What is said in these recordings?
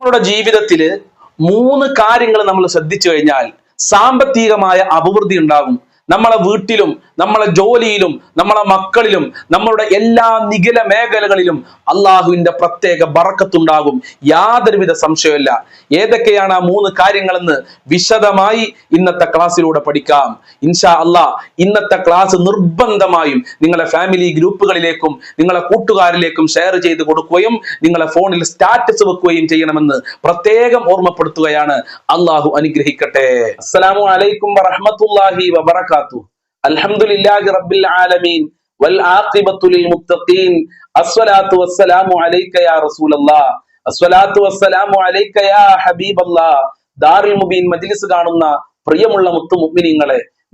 നമ്മുടെ ജീവിതത്തിൽ മൂന്ന് കാര്യങ്ങൾ നമ്മൾ ശ്രദ്ധിച്ചു കഴിഞ്ഞാൽ സാമ്പത്തികമായ അഭിവൃദ്ധി ഉണ്ടാകും. നമ്മളെ വീട്ടിലും നമ്മളെ ജോലിയിലും നമ്മളെ മക്കളിലും നമ്മളുടെ എല്ലാ നിഖില മേഖലകളിലും അള്ളാഹുവിന്റെ പ്രത്യേക ബറക്കത്തുണ്ടാകും. യാതൊരുവിധ സംശയമില്ല ഏതൊക്കെയാണ് ആ മൂന്ന് കാര്യങ്ങളെന്ന് വിശദമായി ഇന്നത്തെ ക്ലാസ്സിലൂടെ പഠിക്കാം. ഇൻഷാ അള്ളാ ഇന്നത്തെ ക്ലാസ് നിർബന്ധമായും നിങ്ങളെ ഫാമിലി ഗ്രൂപ്പുകളിലേക്കും നിങ്ങളെ കൂട്ടുകാരിലേക്കും ഷെയർ ചെയ്ത് കൊടുക്കുകയും നിങ്ങളെ ഫോണിൽ സ്റ്റാറ്റസ് വെക്കുകയും ചെയ്യണമെന്ന് പ്രത്യേകം ഓർമ്മപ്പെടുത്തുകയാണ്. അള്ളാഹു അനുഗ്രഹിക്കട്ടെ. അസ്സലാമു അലൈക്കും കാണുന്ന പ്രിയമുള്ള മുത്തു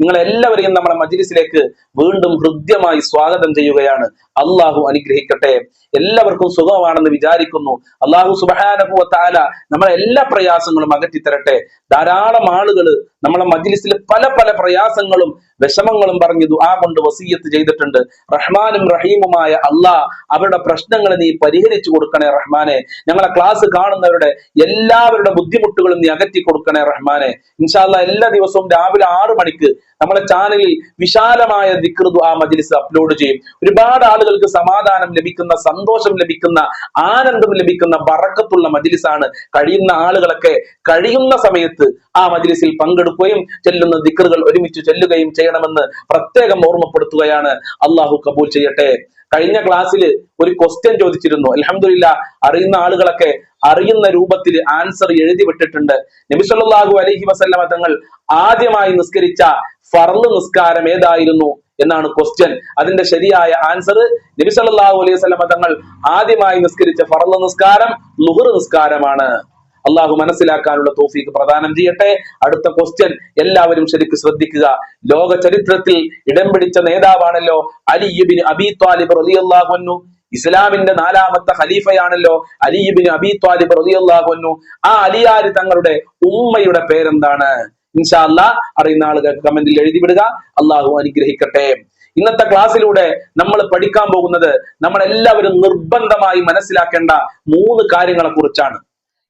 നിങ്ങൾ എല്ലാവരെയും നമ്മുടെ മജ്ലിസിലേക്ക് വീണ്ടും ഹൃദ്യമായി സ്വാഗതം ചെയ്യുകയാണ്. അള്ളാഹു അനുഗ്രഹിക്കട്ടെ. എല്ലാവർക്കും സുഖമാണെന്ന് വിചാരിക്കുന്നു. അള്ളാഹു സുബാനഹു താല നമ്മളെ എല്ലാ പ്രയാസങ്ങളും അകറ്റി തരട്ടെ ധാരാളം ആളുകൾ നമ്മളെ മജ്ലിസിൽ പല പല പ്രയാസങ്ങളും വിഷമങ്ങളും പറഞ്ഞു ദുആ കൊണ്ട് വസീയത്ത് ചെയ്തിട്ടുണ്ട്. റഹ്മാനും റഹീമുമായ അള്ളാഹ് അവരുടെ പ്രശ്നങ്ങൾ നീ പരിഹരിച്ചു കൊടുക്കണേ റഹ്മാനെ. ഞങ്ങളെ ക്ലാസ് കാണുന്നവരുടെ എല്ലാവരുടെ ബുദ്ധിമുട്ടുകളും നീ അകറ്റി കൊടുക്കണേ റഹ്മാനെ. ഇൻഷാല്ല എല്ലാ ദിവസവും രാവിലെ ആറ് മണിക്ക് നമ്മളെ ചാനലിൽ വിശാലമായ ദിക്ർ ദുആ മജ്ലിസ് അപ്ലോഡ് ചെയ്യും. ഒരുപാട് ആളുകൾക്ക് സമാധാനം ലഭിക്കുന്ന സന്തോഷം ലഭിക്കുന്ന ആനന്ദം ലഭിക്കുന്ന ബറക്കത്തുള്ള മജിലിസാണ് കഴിയുന്ന ആളുകളൊക്കെ കഴിയുന്ന സമയത്ത് ആ മജിലിസിൽ പങ്കെടുക്കുകയും ചെല്ലുന്ന ദിക്കറുകൾ ഒരുമിച്ച് ചെല്ലുകയും ചെയ്യണമെന്ന് പ്രത്യേകം ഓർമ്മപ്പെടുത്തുകയാണ് അള്ളാഹു കബൂൽ ചെയ്യട്ടെ. കഴിഞ്ഞ ക്ലാസ്സിൽ ഒരു ക്വസ്റ്റ്യൻ ചോദിച്ചിരുന്നു. അലഹമില്ല അറിയുന്ന ആളുകളൊക്കെ അറിയുന്ന രൂപത്തിൽ ആൻസർ എഴുതി വിട്ടിട്ടുണ്ട്. നബിസല്ലാഹു അലഹി വസല്ലമ തങ്ങൾ ആദ്യമായി നിസ്കരിച്ച ഫർൾ നിസ്കാരം ഏതായിരുന്നു എന്നാണ് ക്വസ്റ്റ്യൻ അതിന്റെ ശരിയായ ആൻസർ നബി സല്ലല്ലാഹു അലൈഹി വസല്ലമ തങ്ങൾ ആദ്യമായി നിസ്കരിച്ച ഫർൾ നിസ്കാരം ലുഹർ നിസ്കാരമാണ്. അള്ളാഹു മനസ്സിലാക്കാനുള്ള തോഫീക്ക് പ്രദാനം ചെയ്യട്ടെ. അടുത്ത ക്വസ്റ്റ്യൻ എല്ലാവരും ശരിക്കും ശ്രദ്ധിക്കുക. ലോക ചരിത്രത്തിൽ ഇടം പിടിച്ച നേതാവാണല്ലോ അലിബിൻ അബി താലിബ് റളിയല്ലാഹു അൻഹു. ഇസ്ലാമിന്റെ നാലാമത്തെ ഖലീഫയാണല്ലോ അലിബിൻ അബി താലിബ് റളിയല്ലാഹു അൻഹു. ആ അലിയാരി തങ്ങളുടെ ഉമ്മയുടെ പേരെന്താണ്? ഇൻഷാ അല്ലാ അറിയുന്ന ആളുകൾ കമന്റിൽ എഴുതി വിടുക അള്ളാഹു അനുഗ്രഹിക്കട്ടെ. ഇന്നത്തെ ക്ലാസ്സിലൂടെ നമ്മൾ പഠിക്കാൻ പോകുന്നത് നമ്മളെല്ലാവരും നിർബന്ധമായി മനസ്സിലാക്കേണ്ട മൂന്ന് കാര്യങ്ങളെ കുറിച്ചാണ്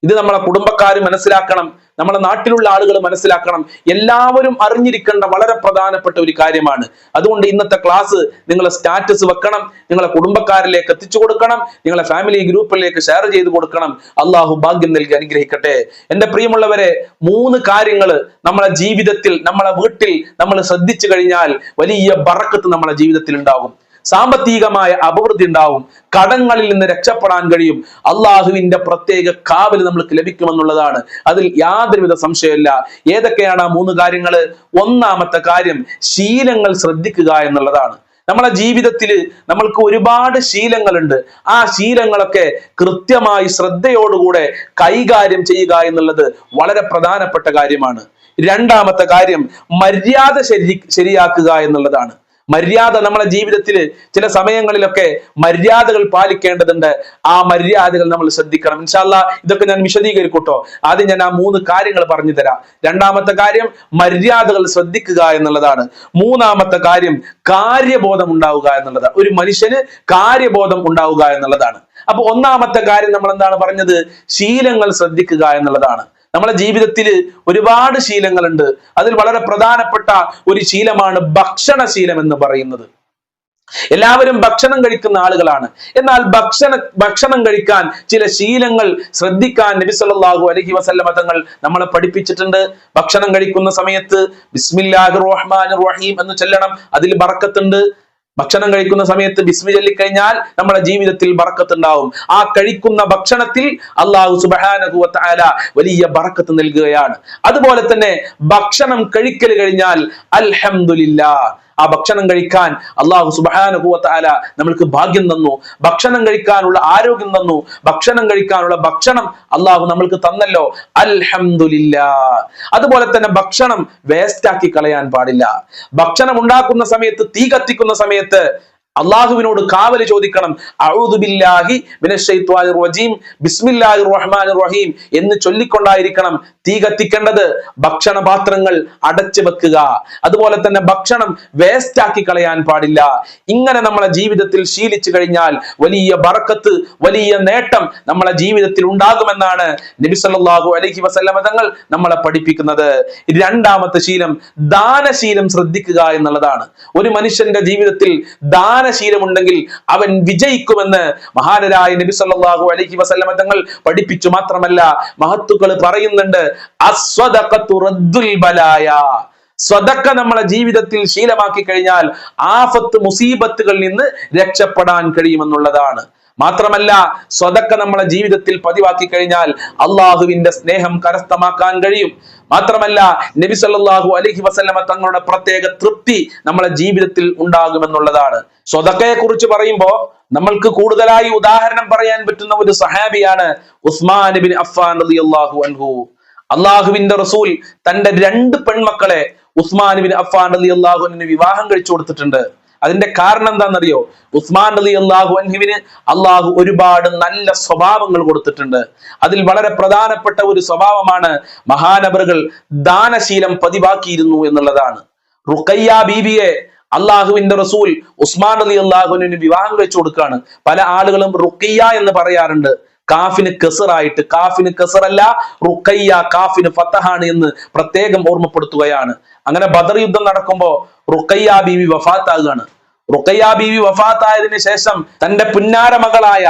ഇത് നമ്മളെ കുടുംബക്കാർ മനസ്സിലാക്കണം നമ്മളെ നാട്ടിലുള്ള ആളുകൾ മനസ്സിലാക്കണം. എല്ലാവരും അറിഞ്ഞിരിക്കേണ്ട വളരെ പ്രധാനപ്പെട്ട ഒരു കാര്യമാണ്. അതുകൊണ്ട് ഇന്നത്തെ ക്ലാസ് നിങ്ങളെ സ്റ്റാറ്റസ് വെക്കണം നിങ്ങളെ കുടുംബക്കാരിലേക്ക് എത്തിച്ചു കൊടുക്കണം നിങ്ങളെ ഫാമിലി ഗ്രൂപ്പിലേക്ക് ഷെയർ ചെയ്ത് കൊടുക്കണം. അള്ളാഹു ഭാഗ്യം നൽകി അനുഗ്രഹിക്കട്ടെ. എന്റെ പ്രിയമുള്ളവരെ മൂന്ന് കാര്യങ്ങൾ നമ്മളെ ജീവിതത്തിൽ നമ്മളെ വീട്ടിൽ നമ്മൾ ശ്രദ്ധിച്ചു കഴിഞ്ഞാൽ വലിയ ബറക്കത്ത് നമ്മളെ ജീവിതത്തിൽ ഉണ്ടാകും. സാമ്പത്തികമായ അഭിവൃദ്ധി ഉണ്ടാവും. കടങ്ങളിൽ നിന്ന് രക്ഷപ്പെടാൻ കഴിയും. അള്ളാഹുവിന്റെ പ്രത്യേക കാവൽ നമ്മൾക്ക് ലഭിക്കുമെന്നുള്ളതാണ്. അതിൽ യാതൊരുവിധ സംശയമില്ല ഏതൊക്കെയാണ് ആ മൂന്ന് കാര്യങ്ങൾ ഒന്നാമത്തെ കാര്യം ശീലങ്ങൾ ശ്രദ്ധിക്കുക എന്നുള്ളതാണ്. നമ്മളെ ജീവിതത്തിൽ നമ്മൾക്ക് ഒരുപാട് ശീലങ്ങളുണ്ട്. ആ ശീലങ്ങളൊക്കെ കൃത്യമായി ശ്രദ്ധയോടുകൂടെ കൈകാര്യം ചെയ്യുക എന്നുള്ളത് വളരെ പ്രധാനപ്പെട്ട കാര്യമാണ്. രണ്ടാമത്തെ കാര്യം മര്യാദ ശരി ശരിയാക്കുക എന്നുള്ളതാണ്. മര്യാദ നമ്മളെ ജീവിതത്തിൽ ചില സമയങ്ങളിലൊക്കെ മര്യാദകൾ പാലിക്കേണ്ടതുണ്ട്. ആ മര്യാദകൾ നമ്മൾ ശ്രദ്ധിക്കണം. ഇൻഷാല്ല ഇതൊക്കെ ഞാൻ വിശദീകരിക്കൂട്ടോ. ആദ്യം ഞാൻ ആ മൂന്ന് കാര്യങ്ങൾ പറഞ്ഞു തരാം രണ്ടാമത്തെ കാര്യം മര്യാദകൾ ശ്രദ്ധിക്കുക എന്നുള്ളതാണ്. മൂന്നാമത്തെ കാര്യം കാര്യബോധം ഉണ്ടാവുക എന്നുള്ളതാണ് ഒരു മനുഷ്യന് കാര്യബോധം ഉണ്ടാവുക എന്നുള്ളതാണ്. അപ്പൊ ഒന്നാമത്തെ കാര്യം നമ്മൾ എന്താണ് പറഞ്ഞത്? ശീലങ്ങൾ ശ്രദ്ധിക്കുക എന്നുള്ളതാണ്. നമ്മളെ ജീവിതത്തിൽ ഒരുപാട് ശീലങ്ങളുണ്ട്. അതിൽ വളരെ പ്രധാനപ്പെട്ട ഒരു ശീലമാണ് ഭക്ഷണശീലം എന്ന് പറയുന്നത്. എല്ലാവരും ഭക്ഷണം കഴിക്കുന്ന ആളുകളാണ്. എന്നാൽ ഭക്ഷണ ഭക്ഷണം കഴിക്കാൻ ചില ശീലങ്ങൾ ശ്രദ്ധിക്കാൻ നബി സല്ലല്ലാഹു അലൈഹി വസല്ലമ തങ്ങൾ നമ്മളെ പഠിപ്പിച്ചിട്ടുണ്ട്. ഭക്ഷണം കഴിക്കുന്ന സമയത്ത് ബിസ്മില്ലാഹിർ റഹ്മാനിർ റഹീം എന്ന് ചൊല്ലണം. അതിൽ ബറക്കത്തുണ്ട്. ഭക്ഷണം കഴിക്കുന്ന സമയത്ത് ബിസ്മി ചൊല്ലിക്കഴിഞ്ഞാൽ നമ്മുടെ ജീവിതത്തിൽ ബറക്കത്ത് ഉണ്ടാവും ആ കഴിക്കുന്ന ഭക്ഷണത്തിൽ അള്ളാഹു സുബാനഹു താല വലിയ ബറക്കത്ത് നൽകുകയാണ്. അതുപോലെ തന്നെ ഭക്ഷണം കഴിക്കൽ കഴിഞ്ഞാൽ അൽഹംദുലില്ലാ ആ ഭക്ഷണം കഴിക്കാൻ അള്ളാഹു സുബാനുഭവത്താല നമ്മൾക്ക് ഭാഗ്യം തന്നു ഭക്ഷണം കഴിക്കാനുള്ള ആരോഗ്യം തന്നു ഭക്ഷണം കഴിക്കാനുള്ള ഭക്ഷണം അള്ളാഹു നമ്മൾക്ക് തന്നല്ലോ. അൽഹമില്ല അതുപോലെ തന്നെ ഭക്ഷണം വേസ്റ്റാക്കി കളയാൻ പാടില്ല. ഭക്ഷണം ഉണ്ടാക്കുന്ന സമയത്ത് തീ കത്തിക്കുന്ന സമയത്ത് അള്ളാഹുവിനോട് കാവൽ ചോദിക്കണം. റജീം റഹ്മാനിർ റഹീം എന്ന് ചൊല്ലിക്കൊണ്ടായിരിക്കണം തീ കത്തിക്കേണ്ടത്. ഭക്ഷണ പാത്രങ്ങൾ അടച്ചു വെക്കുക. അതുപോലെ തന്നെ ഭക്ഷണം വേസ്റ്റ് ആക്കി കളയാൻ പാടില്ല. ഇങ്ങനെ നമ്മളെ ജീവിതത്തിൽ ശീലിച്ചു കഴിഞ്ഞാൽ വലിയ ബറക്കത്ത് വലിയ നേട്ടം നമ്മളെ ജീവിതത്തിൽ ഉണ്ടാകുമെന്നാണ് നബി സല്ലല്ലാഹു അലൈഹി വസല്ലമ തങ്ങൾ നമ്മളെ പഠിപ്പിക്കുന്നത്. രണ്ടാമത്തെ ശീലം ദാനശീലം ശ്രദ്ധിക്കുക എന്നുള്ളതാണ്. ഒരു മനുഷ്യന്റെ ജീവിതത്തിൽ ദാനശീലമുണ്ടെങ്കിൽ അവൻ വിജയിക്കുമെന്ന് മഹാനരായ നബി സല്ലല്ലാഹു അലൈഹി വസല്ലമ തങ്ങൾ പഠിപ്പിച്ചു. മാത്രമല്ല മഹത്തുക്കൾ പറയുന്നുണ്ട് സ്വതക്ക നമ്മളെ ജീവിതത്തിൽ ശീലമാക്കി കഴിഞ്ഞാൽ ആഫത്ത് മുസീബത്തുകളിൽ നിന്ന് രക്ഷപ്പെടാൻ കഴിയുമെന്നുള്ളതാണ്. മാത്രമല്ല സ്വതക്ക നമ്മളെ ജീവിതത്തിൽ പതിവാക്കി കഴിഞ്ഞാൽ അള്ളാഹുവിന്റെ സ്നേഹം കരസ്ഥമാക്കാൻ കഴിയും. മാത്രമല്ല നബി സല്ലാഹു അലഹി വസല്ലമ തങ്ങളുടെ പ്രത്യേക തൃപ്തി നമ്മളെ ജീവിതത്തിൽ ഉണ്ടാകുമെന്നുള്ളതാണ്. സ്വതക്കയെ കുറിച്ച് പറയുമ്പോൾ നമ്മൾക്ക് കൂടുതലായി ഉദാഹരണം പറയാൻ പറ്റുന്ന ഒരു സഹാബിയാണ് ഉസ്മാൻ ബിൻ അഫ്ഫാൻ അലി അള്ളാഹു അൻഹു. അള്ളാഹുവിന്റെ റസൂൽ തന്റെ രണ്ട് പെൺമക്കളെ ഉസ്മാൻ ബിൻ അഫ്ഫാൻ അലി അള്ളാഹുവിന് വിവാഹം കഴിച്ചു കൊടുത്തിട്ടുണ്ട്. അതിന്റെ കാരണം എന്താണെന്നറിയോ? ഉസ്മാൻ അലി അള്ളാഹു അൻഹിവിന് അള്ളാഹു ഒരുപാട് നല്ല സ്വഭാവങ്ങൾ കൊടുത്തിട്ടുണ്ട്. അതിൽ വളരെ പ്രധാനപ്പെട്ട ഒരു സ്വഭാവമാണ് മഹാനബറുകൾ ദാനശീലം പതിവാക്കിയിരുന്നു എന്നുള്ളതാണ്. റുക്കയ്യ ബീബിയെ അള്ളാഹുവിന്റെ റസൂൽ ഉസ്മാൻ അലി അള്ളാഹുവിന് വിവാഹം വെച്ചു കൊടുക്കുകയാണ്. പല ആളുകളും റുക്കയ്യ എന്ന് പറയാറുണ്ട്. കാഫിന് കെസറായിട്ട് കാഫിന് കെസറല്ല റുക്കയ്യ കാഫിന് ഫത്തഹാണ് എന്ന് പ്രത്യേകം ഓർമ്മപ്പെടുത്തുകയാണ്. അങ്ങനെ ബദർ യുദ്ധം നടക്കുമ്പോ റുക്കയ്യ ബീവി വഫാത്താകുകയാണ് റുക്കയ്യ ബീവി വഫാത്തായതിനു ശേഷം തന്റെ പുന്നാര മകളായ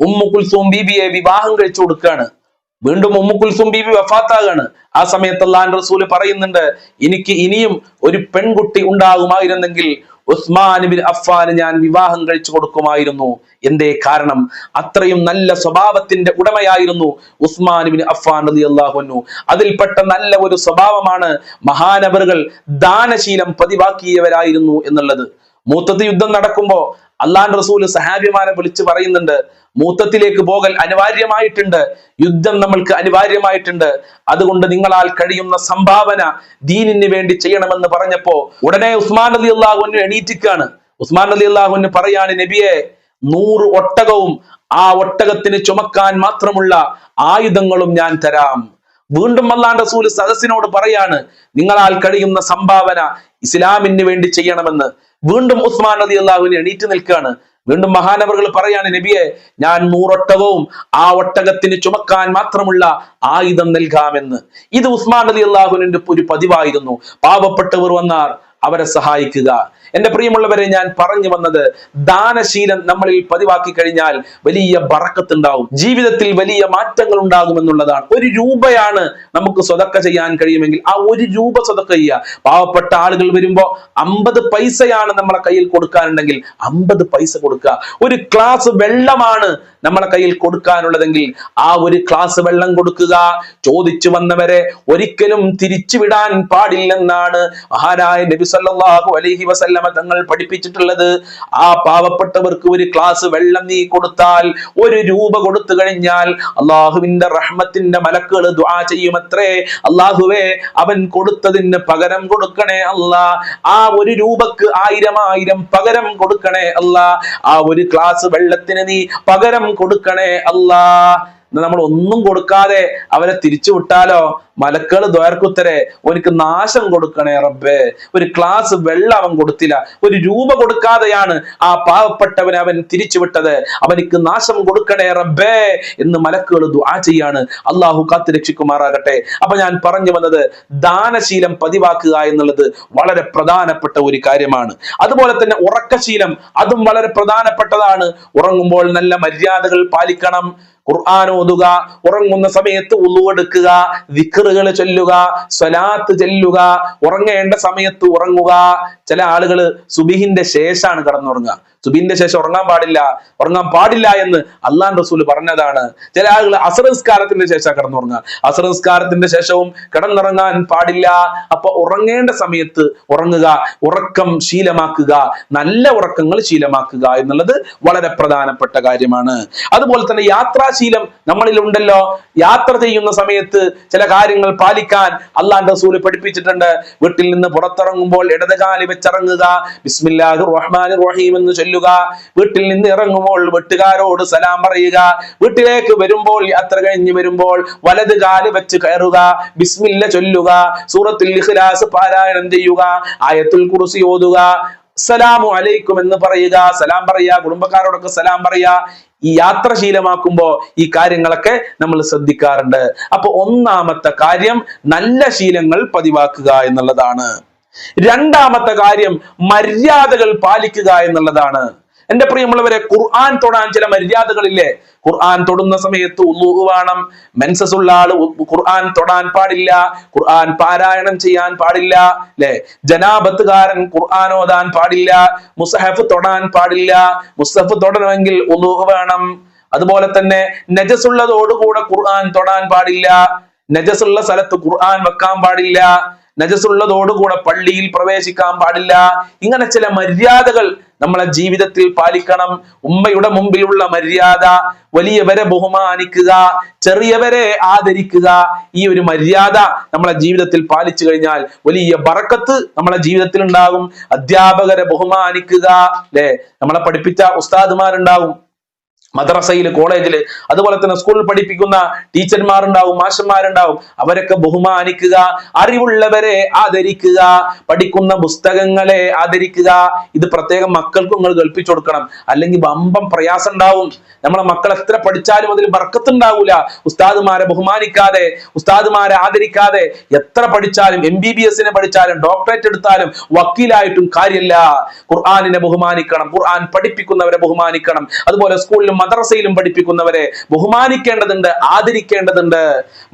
ഉമ്മു കുൽസൂം ബീബിയെ വിവാഹം കഴിച്ചു കൊടുക്കുകയാണ്. വീണ്ടും ഉമ്മു കുൽസും ബീബി വഫാത്താകാണ്. ആ സമയത്ത് അള്ളാൻ റസൂൽ പറയുന്നുണ്ട് എനിക്ക് ഇനിയും ഒരു പെൺകുട്ടി ഉണ്ടാകുമായിരുന്നെങ്കിൽ ഉസ്മാൻ ബിൻ അഫ്ഫാന് ഞാൻ വിവാഹം കഴിച്ചു കൊടുക്കുമായിരുന്നു. എന്തേ കാരണം? അത്രയും നല്ല സ്വഭാവത്തിന്റെ ഉടമയായിരുന്നു ഉസ്മാനുബിൻ ബിൻ അഫ്ഫാൻ റളി അള്ളാഹുനു അതിൽപ്പെട്ട നല്ല ഒരു സ്വഭാവമാണ് മഹാനവറുകൾ ദാനശീലം പതിവാക്കിയവരായിരുന്നു എന്നുള്ളത്. മൂത്തത് യുദ്ധം നടക്കുമ്പോ അള്ളാൻ റസൂൽ സഹാബിമാരെ വിളിച്ച് പറയുന്നുണ്ട് മൂത്തത്തിലേക്ക് പോകൽ അനിവാര്യമായിട്ടുണ്ട് യുദ്ധം നമ്മൾക്ക് അനിവാര്യമായിട്ടുണ്ട് അതുകൊണ്ട് നിങ്ങളാൽ കഴിയുന്ന സംഭാവന ദീനിന് വേണ്ടി ചെയ്യണമെന്ന് പറഞ്ഞപ്പോ ഉടനെ ഉസ്മാൻ അലി അള്ളാഹുവിന് എണീറ്റിക്കാണ്. ഉസ്മാൻ അലി അള്ളാഹുവിന് പറയാണ് നബിയെ നൂറ് ഒട്ടകവും ആ ഒട്ടകത്തിന് ചുമക്കാൻ മാത്രമുള്ള ആയുധങ്ങളും ഞാൻ തരാം. വീണ്ടും അള്ളാൻ റസൂൽ സദസ്സിനോട് പറയാണ് നിങ്ങളാൽ കഴിയുന്ന സംഭാവന ഇസ്ലാമിന് വേണ്ടി ചെയ്യണമെന്ന്. വീണ്ടും ഉസ്മാൻ അലി അള്ളാഹുവിന് എണീറ്റ് നിൽക്കുകയാണ്. വീണ്ടും മഹാനവറുകൾ പറയാണ് നബിയെ ഞാൻ നൂറൊട്ടകവും ആ ഒട്ടകത്തിന് ചുമക്കാൻ മാത്രമുള്ള ആയുധം നൽകാമെന്ന്. ഇത് ഉസ്മാൻ അലി അള്ളാഹുവിന്റെ ഒരു പതിവായിരുന്നു. പാവപ്പെട്ടവർ വന്നാൽ അവരെ സഹായിക്കുക. എന്റെ പ്രിയമുള്ളവരെ ഞാൻ പറഞ്ഞു വന്നത് ദാനശീലം നമ്മളിൽ പതിവാക്കി കഴിഞ്ഞാൽ വലിയ ബറക്കത്തുണ്ടാവും. ജീവിതത്തിൽ വലിയ മാറ്റങ്ങൾ ഉണ്ടാകും എന്നുള്ളതാണ് ഒരു രൂപയാണ് നമുക്ക് സ്വതക്ക ചെയ്യാൻ കഴിയുമെങ്കിൽ ആ ഒരു രൂപ സ്വതക്ക ചെയ്യുക. പാവപ്പെട്ട ആളുകൾ വരുമ്പോ അമ്പത് പൈസയാണ് നമ്മളെ കയ്യിൽ കൊടുക്കാനുണ്ടെങ്കിൽ അമ്പത് പൈസ കൊടുക്കുക. ഒരു ക്ലാസ് വെള്ളമാണ് നമ്മളെ കയ്യിൽ കൊടുക്കാനുള്ളതെങ്കിൽ ആ ഒരു ക്ലാസ് വെള്ളം കൊടുക്കുക. ചോദിച്ചു വന്നവരെ ഒരിക്കലും തിരിച്ചുവിടാൻ പാടില്ലെന്നാണ് മഹാനായ നബി സല്ലല്ലാഹു അലൈഹി വസല്ലമ പഠിപ്പിച്ചിട്ടുള്ളത്. ആ പാവപ്പെട്ടവർക്ക് ഒരു ക്ലാസ് വെള്ളം നീ കൊടുത്താൽ ഒരു രൂപ കൊടുത്തു കഴിഞ്ഞാൽ അള്ളാഹുവിന്റെ റഹ്മത്തിന്റെ മലക്കുകൾ ദ്വാ ചെയ്യുമത്രേ. അള്ളാഹുവേ അവൻ കൊടുത്തതിന് പകരം കൊടുക്കണേ അല്ല. ആ ഒരു രൂപക്ക് ആയിരം ആയിരം പകരം കൊടുക്കണേ അല്ല. ആ ഒരു ക്ലാസ് വെള്ളത്തിന് നീ പകരം കൊടുക്കണേ അല്ലാ. നമ്മൾ ഒന്നും കൊടുക്കാതെ അവരെ തിരിച്ചു വിട്ടാലോ? മലക്കൾ ദ്വാർക്കുത്തരെ ഓനിക്ക് നാശം കൊടുക്കണേ റബ്ബേ. ഒരു ക്ലാസ് വെള്ളം അവൻ കൊടുത്തില്ല. ഒരു രൂപ കൊടുക്കാതെയാണ് ആ പാവപ്പെട്ടവനെ അവൻ തിരിച്ചു വിട്ടത്. അവനിക്ക് നാശം കൊടുക്കണേ റബ്ബേ എന്ന് മലക്കുകൾ ദുആ ചെയ്യാണ്. അള്ളാഹു കാത്തു രക്ഷിക്കുമാറാകട്ടെ. അപ്പൊ ഞാൻ പറഞ്ഞു വന്നത് ദാനശീലം പതിവാക്കുക എന്നുള്ളത് വളരെ പ്രധാനപ്പെട്ട ഒരു കാര്യമാണ്. അതുപോലെ തന്നെ ഉറക്കശീലം അതും വളരെ പ്രധാനപ്പെട്ടതാണ്. ഉറങ്ങുമ്പോൾ നല്ല മര്യാദകൾ പാലിക്കണം. ഖുർആൻ ഓതുക ഉറങ്ങുന്ന സമയത്ത് ഉളുവെടുക്കുക വിക്കറുകൾ ചൊല്ലുക സ്വലാത്ത് ചെല്ലുക ഉറങ്ങേണ്ട സമയത്ത് ഉറങ്ങുക. ചില ആളുകൾ സുബിഹിന്റെ ശേഷമാണ് കിടന്നുറങ്ങുക. സുബിന്റെ ശേഷം ഉറങ്ങാൻ പാടില്ല ഉറങ്ങാൻ പാടില്ല എന്ന് അള്ളാൻ റസൂൽ പറഞ്ഞതാണ്. ചില ആളുകൾ അസറസ്കാരത്തിന്റെ ശേഷം കിടന്നുറങ്ങുക. അസറസ്കാരത്തിന്റെ ശേഷവും കിടന്നുറങ്ങാൻ പാടില്ല. അപ്പൊ ഉറങ്ങേണ്ട സമയത്ത് ഉറങ്ങുക ഉറക്കം ശീലമാക്കുക നല്ല ഉറക്കങ്ങൾ ശീലമാക്കുക എന്നുള്ളത് വളരെ പ്രധാനപ്പെട്ട കാര്യമാണ്. അതുപോലെ തന്നെ യാത്രാ ശീലം നമ്മളിൽ ഉണ്ടല്ലോ യാത്ര ചെയ്യുന്ന സമയത്ത് ചില കാര്യങ്ങൾ പാലിക്കാൻ അള്ളാന്റെ റസൂൽ പഠിപ്പിച്ചിട്ടുണ്ട്. വീട്ടിൽ നിന്ന് പുറത്തിറങ്ങുമ്പോൾ ഇടതുകാലി വെച്ചിറങ്ങുക ബിസ്മില്ലാഹി റഹ്മാൻ റഹീം എന്ന് ചൊല്ലുക. വീട്ടിൽ നിന്ന് ഇറങ്ങുമ്പോൾ വീട്ടുകാരോട് സലാം പറയുക. വീട്ടിലേക്ക് വരുമ്പോൾ യാത്ര കഴിഞ്ഞ് വരുമ്പോൾ വലത് കാൽ വെച്ച് കയറുക ബിസ്മില്ല ചൊല്ലുക സൂറത്തുൽ ഇഖ്ലാസ് പാരായണം ചെയ്യുക ആയത്തുൽ കുറിസി ഓതുക. സലാമു അലൈക്കും എന്ന് പറയുക സലാം പറയുക കുടുംബക്കാരോടൊക്കെ സലാം പറയുക ഈ യാത്ര ശീലമാക്കുമ്പോ ഈ കാര്യങ്ങളൊക്കെ നമ്മൾ ശ്രദ്ധിക്കാറുണ്ട്. അപ്പൊ ഒന്നാമത്തെ കാര്യം നല്ല ശീലങ്ങൾ പതിവാക്കുക എന്നുള്ളതാണ്. രണ്ടാമത്തെ കാര്യം മര്യാദകൾ പാലിക്കുക എന്നുള്ളതാണ്. എന്റെ പ്രിയമുള്ളവരെ ഖുർആൻ തൊടാൻ ചില മര്യാദകളില്ലേ? ഖുർആൻ തൊടുന്ന സമയത്ത് ഉള്ളൂഹ് വേണം. മെൻസസ് ഉള്ള ആൾ ഖുർആൻ തൊടാൻ പാടില്ല. ഖുർആൻ പാരായണം ചെയ്യാൻ പാടില്ല. അല്ലെ ജനാപത്തുകാരൻ ഖുർആൻ ഓതാൻ പാടില്ല. മുസഹഫ് തൊടാൻ പാടില്ല. മുസഹഫ് തൊടണമെങ്കിൽ ഉള്ളൂഹ് വേണം. അതുപോലെ തന്നെ നജസുള്ളതോടുകൂടെ ഖുർആൻ തൊടാൻ പാടില്ല. നജസുള്ള സ്ഥലത്ത് ഖുർആൻ വെക്കാൻ പാടില്ല. നജസുള്ളതോടുകൂടെ പള്ളിയിൽ പ്രവേശിക്കാൻ പാടില്ല. ഇങ്ങനെ ചില മര്യാദകൾ നമ്മളെ ജീവിതത്തിൽ പാലിക്കണം. ഉമ്മയുടെ മുമ്പിലുള്ള മര്യാദ വലിയവരെ ബഹുമാനിക്കുക ചെറിയവരെ ആദരിക്കുക ഈ ഒരു മര്യാദ നമ്മളെ ജീവിതത്തിൽ പാലിച്ചു കഴിഞ്ഞാൽ വലിയ ബറക്കത്ത് നമ്മളെ ജീവിതത്തിൽ ഉണ്ടാകും അധ്യാപകരെ ബഹുമാനിക്കുക അല്ലെ? നമ്മളെ പഠിപ്പിച്ച ഉസ്താദുമാരുണ്ടാകും മദ്രസയിൽ കോളേജിൽ അതുപോലെ തന്നെ സ്കൂളിൽ പഠിപ്പിക്കുന്ന ടീച്ചർമാരുണ്ടാവും മാഷന്മാരുണ്ടാവും. അവരൊക്കെ ബഹുമാനിക്കുക അറിവുള്ളവരെ ആദരിക്കുക പഠിക്കുന്ന പുസ്തകങ്ങളെ ആദരിക്കുക. ഇത് പ്രത്യേകം മക്കൾക്ക് നിങ്ങൾ കൽപ്പിച്ചു കൊടുക്കണം. അല്ലെങ്കിൽ വമ്പം പ്രയാസം ഉണ്ടാവും നമ്മളെ മക്കൾ എത്ര പഠിച്ചാലും അതിൽ ബർക്കത്തുണ്ടാവൂല. ഉസ്താദുമാരെ ബഹുമാനിക്കാതെ ഉസ്താദുമാരെ ആദരിക്കാതെ എത്ര പഠിച്ചാലും എം ബി ബി എസിനെ പഠിച്ചാലും ഡോക്ടറേറ്റ് എടുത്താലും വക്കീലായിട്ടും കാര്യമില്ല. ഖുർആാനിനെ ബഹുമാനിക്കണം ഖുർആൻ പഠിപ്പിക്കുന്നവരെ ബഹുമാനിക്കണം. അതുപോലെ സ്കൂളിലും മദ്രസയിലും പഠിപ്പിക്കുന്നവരെ ബഹുമാനിക്കേണ്ടതുണ്ട് ആദരിക്കേണ്ടതുണ്ട്.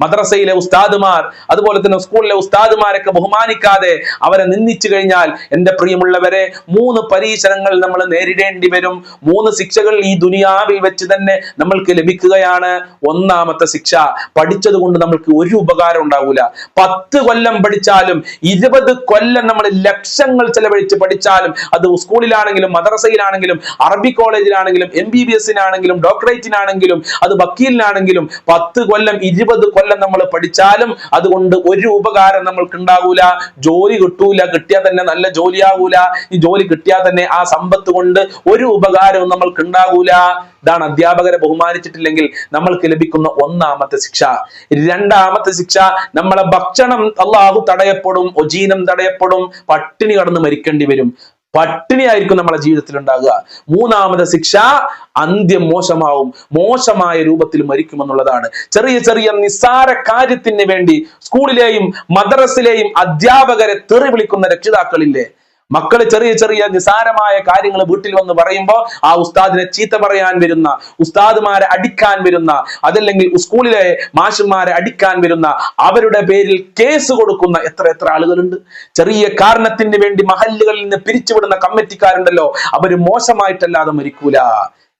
മദ്രസയിലെ ഉസ്താദുമാർ അതുപോലെ തന്നെ സ്കൂളിലെ ഉസ്താദുമാരൊക്കെ ബഹുമാനിക്കാതെ അവരെ നിന്ദിച്ചു കഴിഞ്ഞാൽ എന്റെ പ്രിയമുള്ളവരെ മൂന്ന് പരീക്ഷണങ്ങൾ നമ്മൾ നേരിടേണ്ടി വരും. മൂന്ന് ശിക്ഷകൾ ഈ ദുനിയാവിൽ വെച്ച് തന്നെ നമ്മൾക്ക് ലഭിക്കുകയാണ്. ഒന്നാമത്തെ ശിക്ഷ പഠിച്ചത് കൊണ്ട് നമ്മൾക്ക് ഒരു ഉപകാരം ഉണ്ടാവൂല. പത്ത് കൊല്ലം പഠിച്ചാലും ഇരുപത് കൊല്ലം നമ്മൾ ലക്ഷങ്ങൾ ചെലവഴിച്ച് പഠിച്ചാലും അത് സ്കൂളിലാണെങ്കിലും മദ്രസയിലാണെങ്കിലും അറബി കോളേജിലാണെങ്കിലും എം ബി ബി എസിനാണെങ്കിലും ഡോക്ടറേറ്റിനാണെങ്കിലും അത് വക്കീലിനാണെങ്കിലും പത്ത് കൊല്ലം ഇരുപത് കൊല്ലം നമ്മൾ പഠിച്ചാലും അതുകൊണ്ട് ഒരു ഉപകാരം നമ്മൾക്ക് ഉണ്ടാവൂല ജോലി കിട്ടൂല കിട്ടിയാൽ തന്നെ നല്ല ജോലിയാവൂല. ഈ ജോലി കിട്ടിയാൽ തന്നെ ആ സമ്പത്ത് കൊണ്ട് ഒരു ഉപകാരവും നമ്മൾക്ക് ഉണ്ടാകൂല ഇതാണ് അധ്യാപകരെ ബഹുമാനിച്ചിട്ടില്ലെങ്കിൽ നമ്മൾക്ക് ലഭിക്കുന്ന ഒന്നാമത്തെ ശിക്ഷ. രണ്ടാമത്തെ ശിക്ഷ നമ്മളെ ഭക്ഷണം അള്ളാഹു തടയപ്പെടും ഒജീനം തടയപ്പെടും പട്ടിണി കടന്ന് മരിക്കേണ്ടി വരും. പട്ടിണിയായിരിക്കും നമ്മുടെ ജീവിതത്തിൽ ഉണ്ടാകുക മൂന്നാമത് ശിക്ഷ അന്ത്യം മോശമാവും. മോശമായ രൂപത്തിൽ മരിക്കുമെന്നുള്ളതാണ്. ചെറിയ ചെറിയ നിസ്സാര കാര്യത്തിന് വേണ്ടി സ്കൂളിലെയും മദ്രസിലെയും അധ്യാപകരെ തെറി വിളിക്കുന്ന രക്ഷിതാക്കളില്ലേ? മക്കൾ ചെറിയ ചെറിയ നിസാരമായ കാര്യങ്ങൾ വീട്ടിൽ വന്ന് പറയുമ്പോൾ ആ ഉസ്താദിനെ ചീത്ത പറയാൻ വരുന്ന ഉസ്താദ്മാരെ അടിക്കാൻ വരുന്ന അതല്ലെങ്കിൽ സ്കൂളിലെ മാഷന്മാരെ അടിക്കാൻ വരുന്ന അവരുടെ പേരിൽ കേസ് കൊടുക്കുന്ന എത്ര എത്ര ആളുകളുണ്ട്. ചെറിയ കാരണത്തിന് വേണ്ടി മഹല്ലുകളിൽ നിന്ന് പിരിച്ചുവിടുന്ന കമ്മിറ്റിക്കാരുണ്ടല്ലോ അവർ മോശമായിട്ടല്ലാതെ മരിക്കൂല.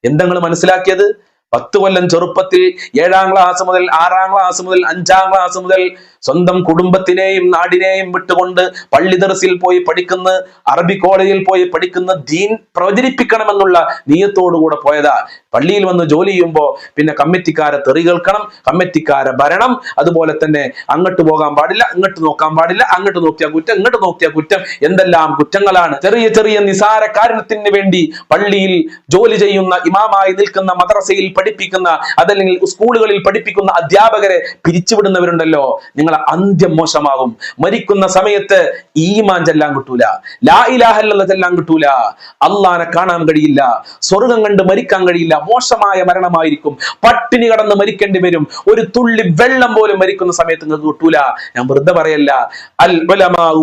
എന്തെങ്കിലും മനസ്സിലാക്കിയത്? പത്ത് കൊല്ലം ചെറുപ്പത്തിൽ ഏഴാം ക്ലാസ് മുതൽ ആറാം ക്ലാസ് മുതൽ അഞ്ചാം ക്ലാസ് മുതൽ സ്വന്തം കുടുംബത്തിനെയും നാടിനെയും വിട്ടുകൊണ്ട് പള്ളി ദർസിൽ പോയി പഠിക്കുന്ന അറബി കോളേജിൽ പോയി പഠിക്കുന്ന ദീൻ പ്രചരിപ്പിക്കണമെന്നുള്ള നീയത്തോടുകൂടെ പോയതാ. പള്ളിയിൽ വന്ന് ജോലി ചെയ്യുമ്പോൾ പിന്നെ കമ്മിറ്റിക്കാരെ തെറി കേൾക്കണം കമ്മിറ്റിക്കാരെ ഭരണം അതുപോലെ തന്നെ അങ്ങോട്ട് പോകാൻ പാടില്ല ഇങ്ങോട്ട് നോക്കാൻ പാടില്ല അങ്ങോട്ട് നോക്കിയാൽ കുറ്റം ഇങ്ങോട്ട് നോക്കിയാൽ കുറ്റം എന്തെല്ലാം കുറ്റങ്ങളാണ്. ചെറിയ ചെറിയ നിസാര കാരണത്തിന് വേണ്ടി പള്ളിയിൽ ജോലി ചെയ്യുന്ന ഇമാമായി നിൽക്കുന്ന മദ്രസയിൽ പഠിപ്പിക്കുന്ന അതല്ലെങ്കിൽ സ്കൂളുകളിൽ പഠിപ്പിക്കുന്ന അധ്യാപകരെ പിരിച്ചുവിടുന്നവരുണ്ടല്ലോ. നിങ്ങളെ അന്ത്യം മോശമാകും. മരിക്കുന്ന സമയത്ത് ഈമാൻ ചെല്ലാൻ കിട്ടൂല. ലാ ഇലാഹല്ല ചെല്ലാൻ കിട്ടൂല. അള്ളാനെ കാണാൻ കഴിയില്ല. സ്വർഗം കണ്ട് മരിക്കാൻ കഴിയില്ല. മോശമായ മരണമായിരിക്കും. പട്ടിണി കടന്ന് മരിക്കേണ്ടി വരും. ഒരു തുള്ളി വെള്ളം പോലും മരിക്കുന്ന സമയത്ത് നിങ്ങൾക്ക് കിട്ടൂല. ഞാൻ വെറുതെ പറയല്ല. അൽ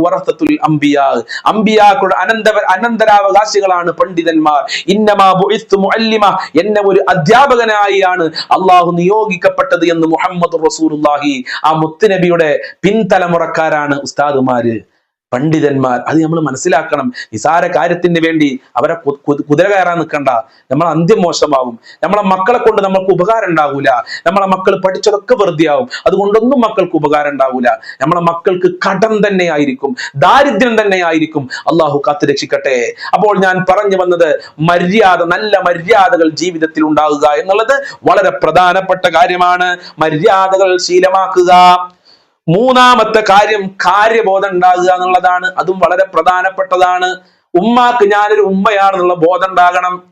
വറസത്തുൽ അംബിയാ. അംബിയാക്കളുടെ അനന്ത അനന്തരാവകാശികളാണ് പണ്ഡിതന്മാർ. ഇന്നമാ എന്നെ ഒരു അധ്യാപകനായി ആണ് അള്ളാഹു നിയോഗിക്കപ്പെട്ടത് എന്ന് മുഹമ്മദ് റസൂലുള്ളാഹി. ആ മുത്തുനബിയുടെ പിൻതലമുറക്കാരാണ് ഉസ്താദുമാര് പണ്ഡിതന്മാർ. അത് നമ്മൾ മനസ്സിലാക്കണം. നിസാര കാര്യത്തിന് വേണ്ടി അവരെ കുതിര കയറാൻ നിൽക്കണ്ട നമ്മൾ അന്ത്യം മോശമാവും. നമ്മളെ മക്കളെ കൊണ്ട് നമ്മൾക്ക് ഉപകാരം ഉണ്ടാവൂല. നമ്മളെ മക്കൾ പഠിച്ചതൊക്കെ വെറുതെയാവും. അതുകൊണ്ടൊന്നും മക്കൾക്ക് ഉപകാരം ഉണ്ടാവൂല. നമ്മളെ മക്കൾക്ക് കടം തന്നെ ആയിരിക്കും. ദാരിദ്ര്യം തന്നെ ആയിരിക്കും. അള്ളാഹു കാത്തു രക്ഷിക്കട്ടെ. അപ്പോൾ ഞാൻ പറഞ്ഞു വന്നത് മര്യാദ നല്ല മര്യാദകൾ ജീവിതത്തിൽ ഉണ്ടാകുക എന്നുള്ളത് വളരെ പ്രധാനപ്പെട്ട കാര്യമാണ്. മര്യാദകൾ ശീലമാക്കുക. മൂന്നാമത്തെ കാര്യം കാര്യബോധം ഉണ്ടാകുക എന്നുള്ളതാണ്. അതും വളരെ പ്രധാനപ്പെട്ടതാണ്. ഉമ്മാക്ക് ഞാനൊരു ഉമ്മയാണെന്നുള്ള ബോധം ഉണ്ടാകണം.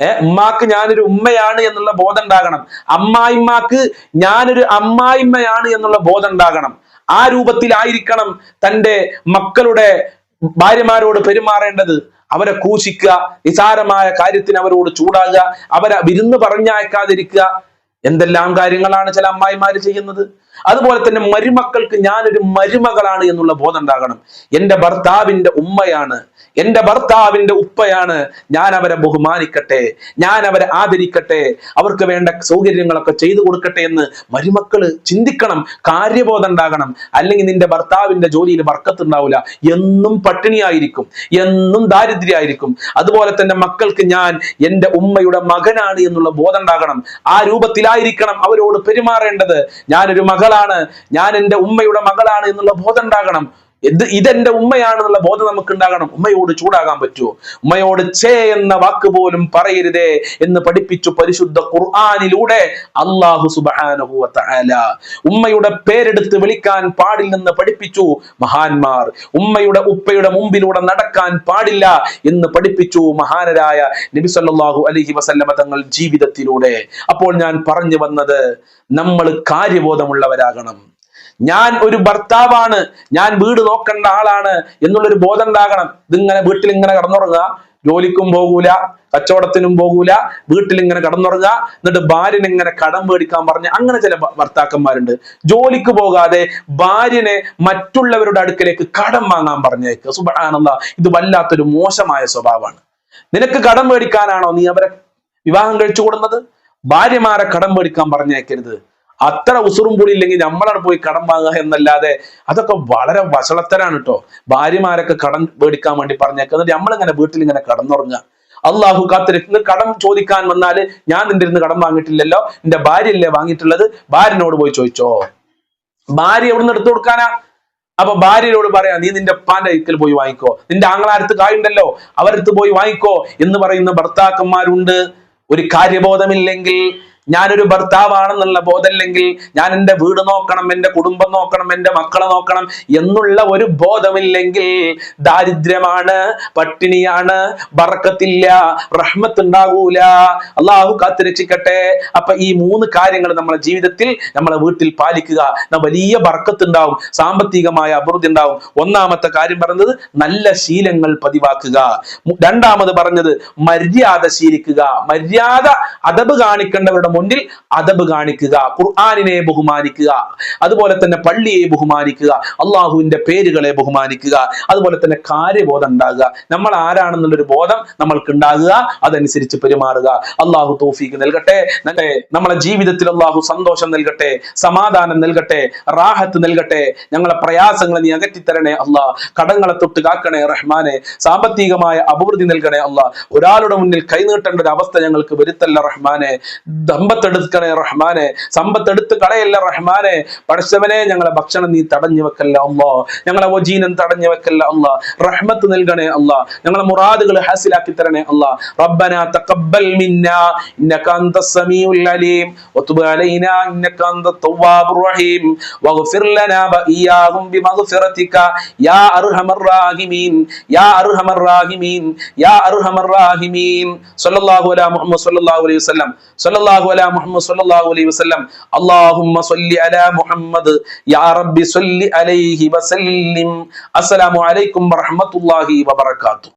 ഏഹ് ഉമ്മാക്ക് ഞാനൊരു ഉമ്മയാണ് എന്നുള്ള ബോധം ഉണ്ടാകണം. അമ്മായിമ്മാക്ക് ഞാനൊരു അമ്മായിമ്മയാണ് എന്നുള്ള ബോധം ഉണ്ടാകണം. ആ രൂപത്തിലായിരിക്കണം തന്റെ മക്കളുടെ ഭാര്യമാരോട് പെരുമാറേണ്ടത്. അവരെ ക്രൂശിക്കുക നിസാരമായ കാര്യത്തിന് അവരോട് ചൂടാകുക അവരെ വിരുന്ന് പറഞ്ഞയക്കാതിരിക്കുക. എന്തെല്ലാം കാര്യങ്ങളാണ് ചില അമ്മായിമാര് ചെയ്യുന്നത്? അതുപോലെ തന്നെ മരുമക്കൾക്ക് ഞാനൊരു മരുമകളാണ് എന്നുള്ള ബോധം ഉണ്ടാകണം. എന്റെ ഭർത്താവിന്റെ ഉമ്മയാണ്. എന്റെ ഭർത്താവിന്റെ ഉപ്പയാണ്. ഞാൻ അവരെ ബഹുമാനിക്കട്ടെ. ഞാൻ അവരെ ആദരിക്കട്ടെ. അവർക്ക് വേണ്ട സൗകര്യങ്ങളൊക്കെ ചെയ്തു കൊടുക്കട്ടെ എന്ന് മരുമക്കൾ ചിന്തിക്കണം. കാര്യബോധം ഉണ്ടാകണം. അല്ലെങ്കിൽ നിന്റെ ഭർത്താവിന്റെ ജോലിയിൽ വർക്കത്തുണ്ടാവില്ല. എന്നും പട്ടിണിയായിരിക്കും. എന്നും ദാരിദ്ര്യമായിരിക്കും. അതുപോലെ തന്നെ മക്കൾക്ക് ഞാൻ എന്റെ ഉമ്മയുടെ മകനാണ് എന്നുള്ള ബോധം ഉണ്ടാകണം. ആ രൂപത്തിലായിരിക്കണം അവരോട് പെരുമാറേണ്ടത്. ഞാനൊരു മകളാണ്. ഞാൻ എന്റെ ഉമ്മയുടെ മകളാണ് എന്നുള്ള ബോധം ഉണ്ടാകണം. ഇത് ഇതെന്റെ ഉമ്മയാണെന്നുള്ള ബോധം നമുക്ക് ഉണ്ടാകണം ഉമ്മയോട് ചൂടാകാൻ പറ്റുമോ? ഉമ്മയോട് ചേ എന്ന വാക്ക് പോലും പറയരുതേ എന്ന് പഠിപ്പിച്ചു പരിശുദ്ധ ഖുർആാനിലൂടെ അള്ളാഹു തആല ഉമ്മയുടെ പേരെടുത്ത് വിളിക്കാൻ പാടില്ലെന്ന് പഠിപ്പിച്ചു മഹാന്മാർ. ഉമ്മയുടെ ഉപ്പയുടെ മുമ്പിലൂടെ നടക്കാൻ പാടില്ല എന്ന് പഠിപ്പിച്ചു മഹാനരായ നബി സല്ലല്ലാഹു അലൈഹി വസല്ലമ തങ്ങൾ ജീവിതത്തിലൂടെ. അപ്പോൾ ഞാൻ പറഞ്ഞു വന്നത് നമ്മൾ കാര്യബോധമുള്ളവരാകണം. ഞാൻ ഒരു ഭർത്താവാണ് ഞാൻ വീട് നോക്കേണ്ട ആളാണ് എന്നുള്ളൊരു ബോധം ഉണ്ടാകണം ഇതിങ്ങനെ വീട്ടിൽ ഇങ്ങനെ കടന്നുറങ്ങുക ജോലിക്കും പോകൂല കച്ചവടത്തിനും പോകൂല വീട്ടിൽ ഇങ്ങനെ കടന്നുറങ്ങുക എന്നിട്ട് ഭാര്യനെ ഇങ്ങനെ കടം മേടിക്കാൻ പറഞ്ഞ് അങ്ങനെ ചില ഭർത്താക്കന്മാരുണ്ട്. ജോലിക്ക് പോകാതെ ഭാര്യനെ മറ്റുള്ളവരുടെ അടുക്കലേക്ക് കടം വാങ്ങാൻ പറഞ്ഞേക്ക്. സുബാണെന്ന ഇത് വല്ലാത്തൊരു മോശമായ സ്വഭാവമാണ്. നിനക്ക് കടം മേടിക്കാനാണോ നീ അവരെ വിവാഹം കഴിച്ചു കൂടുന്നത് ഭാര്യമാരെ കടം മേടിക്കാൻ പറഞ്ഞേക്കരുത്. അത്ര ഉസുറും കൂടി ഇല്ലെങ്കിൽ നമ്മളാണ് പോയി കടം വാങ്ങുക എന്നല്ലാതെ അതൊക്കെ വളരെ വഷളത്തരാണ് കേട്ടോ ഭാര്യമാരൊക്കെ കടം മേടിക്കാൻ വേണ്ടി പറഞ്ഞേക്കുന്നത് നമ്മളിങ്ങനെ വീട്ടിൽ ഇങ്ങനെ കടന്നുറങ്ങുക അള്ളാഹു കാത്തിരിക്കുന്നു കടം ചോദിക്കാൻ വന്നാൽ ഞാൻ നിന്റെ ഇരുന്ന് കടം വാങ്ങിയിട്ടില്ലല്ലോ. നിന്റെ ഭാര്യയല്ലേ വാങ്ങിയിട്ടുള്ളത്? ഭാര്യനോട് പോയി ചോദിച്ചോ. ഭാര്യ എവിടുന്ന് എടുത്തു കൊടുക്കാനാ? അപ്പൊ ഭാര്യയോട് പറയാ നീ നിന്റെ ഉപ്പാന്റെ ഇക്കൽ പോയി വാങ്ങിക്കോ. നിന്റെ ആങ്ങളാരത്ത് കായുണ്ടല്ലോ അവരടുത്ത് പോയി വാങ്ങിക്കോ. എന്ന് പറയുന്ന ഭർത്താക്കന്മാരുണ്ട്. ഒരു കാര്യബോധമില്ലെങ്കിൽ ഞാനൊരു ഭർത്താവാണെന്നുള്ള ബോധമില്ലെങ്കിൽ ഞാൻ എന്റെ വീട് നോക്കണം എന്റെ കുടുംബം നോക്കണം എന്റെ മക്കളെ നോക്കണം എന്നുള്ള ഒരു ബോധമില്ലെങ്കിൽ ദാരിദ്ര്യമാണ് പട്ടിണിയാണ് ബറക്കത്തില്ല റഹ്മത്ത് ഉണ്ടാകൂല അള്ളാഹു കാത്തിരക്ഷിക്കട്ടെ. അപ്പൊ ഈ മൂന്ന് കാര്യങ്ങൾ നമ്മളെ ജീവിതത്തിൽ നമ്മളെ വീട്ടിൽ പാലിക്കുക. വലിയ ബർക്കത്ത് ഉണ്ടാവും സാമ്പത്തികമായ അഭിവൃദ്ധി ഉണ്ടാവും ഒന്നാമത്തെ കാര്യം പറഞ്ഞത് നല്ല ശീലങ്ങൾ പതിവാക്കുക. രണ്ടാമത് പറഞ്ഞത് മര്യാദ ശീലിക്കുക. മര്യാദ അതബ് കാണിക്കേണ്ടവരുടെ മുന്നിൽ അതബ് കാണിക്കുക ഖുർആാനിനെ ബഹുമാനിക്കുക അതുപോലെ തന്നെ പള്ളിയെ ബഹുമാനിക്കുക അള്ളാഹുവിന്റെ പേരുകളെ ബഹുമാനിക്കുക അതുപോലെ തന്നെ കാര്യബോധം ഉണ്ടാകുക. നമ്മൾ ആരാണെന്നുള്ളൊരു ബോധം നമ്മൾക്ക് ഉണ്ടാകുക അതനുസരിച്ച് പെരുമാറുക. അള്ളാഹു തോഫീക്ക് നൽകട്ടെ. നമ്മളെ ജീവിതത്തിൽ അള്ളാഹു സന്തോഷം നൽകട്ടെ സമാധാനം നൽകട്ടെ റാഹത്ത് നൽകട്ടെ. ഞങ്ങളെ പ്രയാസങ്ങളെ നീ അകറ്റിത്തരണേ അള്ളാഹ്. കടങ്ങളെ തൊട്ട് കാക്കണേ റഹ്മാനെ. സാമ്പത്തികമായ അഭിവൃദ്ധി നൽകണേ അള്ളാഹ്. ഒരാളുടെ മുന്നിൽ കൈനീട്ടേണ്ട ഒരു അവസ്ഥ ഞങ്ങൾക്ക് വരുത്തല്ല റഹ്മാനെ. സമ്പത്തെടുക്കണേ റഹ്മാനെ സമ്പത്തെടുത്ത് കളയല്ല റഹ്മാനെ. പഠിച്ചവനെ ഞങ്ങളെ ഭക്ഷണം നീ തടഞ്ഞു വെക്കല്ല അള്ളാ. ഞങ്ങളെ ഒജീനം തടഞ്ഞു വെക്കല്ല അള്ളാ. റഹ്മത്ത് നൽകണേ അള്ളാ. ഞങ്ങളെ മുറാദുകൾ ഹാസിലാക്കി തരണേ അള്ളാ. റബ്ബന തഖബ്ബൽ മിന്ന ഇന്നക അന്ത സമീഉൽ അലീം. വതുബ് അലൈനാ ഇന്നക അന്ത തവ്വാബുർ റഹീം. വഗ്ഫിർ ലനാ വഇയ്യാഹും ബിമഗ്ഫിറതിക. യാ അർഹമർ റാഹിമീൻ യാ അർഹമർ റാഹിമീൻ യാ അർഹമർ റാഹിമീൻ. സ്വല്ലല്ലാഹു അലാ മുഹമ്മദ് സ്വല്ലല്ലാഹു അലൈഹി വസല്ലം. وعلى محمد صلى الله عليه وسلم اللهم صل على محمد يا رب صل عليه وسلم السلام عليكم ورحمة الله وبركاته